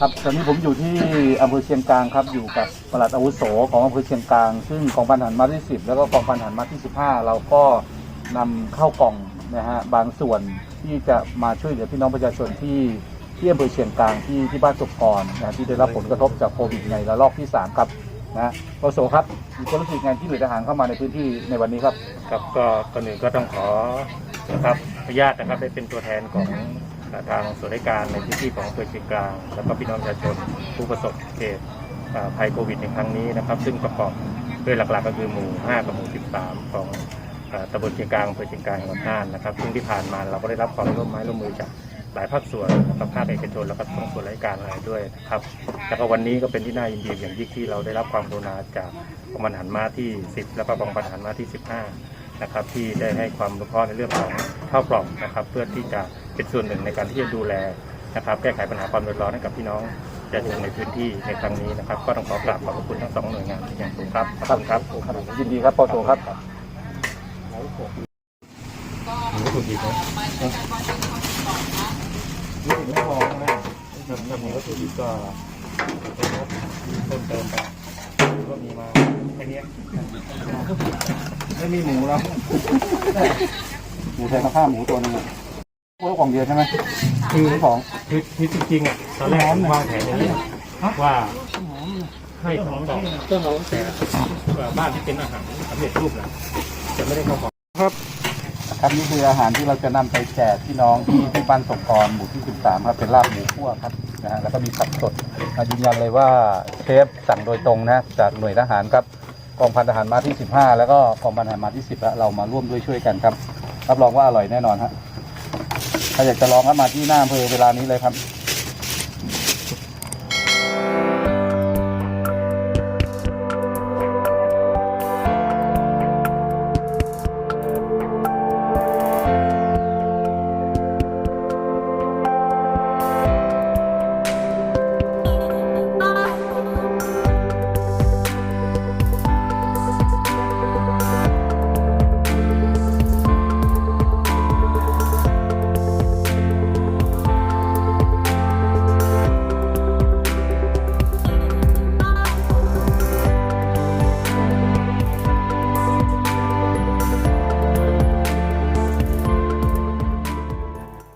ครับตอนนี้ผมอยู่ที่อำเภอเชียงกลางครับอยู่กับปลัดอาวุโสของอำเภอเชียงกลาง ซึ่งกองพันหารมาที่ 10 แล้วก็กองพันหารมาที่ 15 เราก็นำเข้ากล่องนะฮะบางส่วนที่จะมาช่วยเหลือพี่น้องประชาชนที่ที่อำเภอเชียงกลางที่ที่บ้านสุกรนะที่ได้รับผลกระทบจากโควิดในระลอกที่ 3 ครับนะอาวุโสครับมีความรู้สึกไงที่หน่วยทหารเข้ามาในพื้นที่ในวันนี้ครับครับก็ก่อนอื่นก็ต้องขอนะครับอนุญาตนะครับได้เป็นตัวแทนของ ทางส่วนราชการในพื้นที่ของอำเภอเชียงกลาง แล้วก็พี่น้องประชาชนผู้ประสบเหตุภัยโควิดในครั้งนี้นะครับ ซึ่งประกอบด้วยหลักๆก็คือหมู่ 5 กับหมู่ 13 ของตำบลเชียงกลางอำเภอเชียงกลางจังหวัดน่านนะครับ ซึ่งที่ผ่านมาเราก็ได้รับความร่วมไม้ร่วมมือจากหลายภาคส่วนนะครับภาคเอกชนแล้วก็ทั้งส่วนราชการอะไรด้วยนะครับแล้วก็วันนี้ก็เป็นที่น่ายินดีอย่างยิ่งที่เราได้รับความกรุณาจากกองพันหารมาที่ 10 แล้วก็กองพันหารมาที่ 15 นะครับที่ได้ให้ความรู้เคราะห์ในเรื่องของข้าวกล่องนะครับ เพื่อที่จะ เป็นส่วนหนึ่งในการที่จะดูแลนะครับแก้ไขปัญหาความเดือดร้อนให้กับพี่น้องประชาชนในพื้นที่ในครั้งนี้นะครับ ก็ต้องขอกราบขอบพระคุณทั้งสองหน่วยงานอย่างสูงครับขอบคุณครับยินดีครับปอโสครับถูกดีนะไม่พอนะถ้ามีวัตถุดิบก็เพิ่มเติมไปก็มีมาแค่นี้ไม่มีหมูแล้วหมูแทนข้าวหมูตัวหนึงอะ พวกกล่องเดียวใช่ไหมคือของคือคือจริงๆอะตอนแรกผมวางแผนอย่างนี้ว่าให้ของกล่องแต่บ้านที่เป็นอาหารสำเร็จรูปนะจะไม่ได้เข้ากล่องครับนี่คืออาหารที่เราจะนำไปแจกพี่น้องที่ที่บ้านสงกรหมู่ที่ 13 ครับเป็นลาบหมูคั่วครับนะฮะแล้วก็มีผักสดมายืนยันเลยว่าเชฟสั่งโดยตรงนะจากหน่วยทหารครับกองพันทหารมาที่ 15 แล้วก็กองพันทหารมาที่ 10แล้วเรามาร่วมด้วยช่วยกันครับรับรองว่าอร่อยแน่นอนฮะ ถ้าอยากจะลองก็มาที่หน้าอำเภอเวลานี้เลยครับ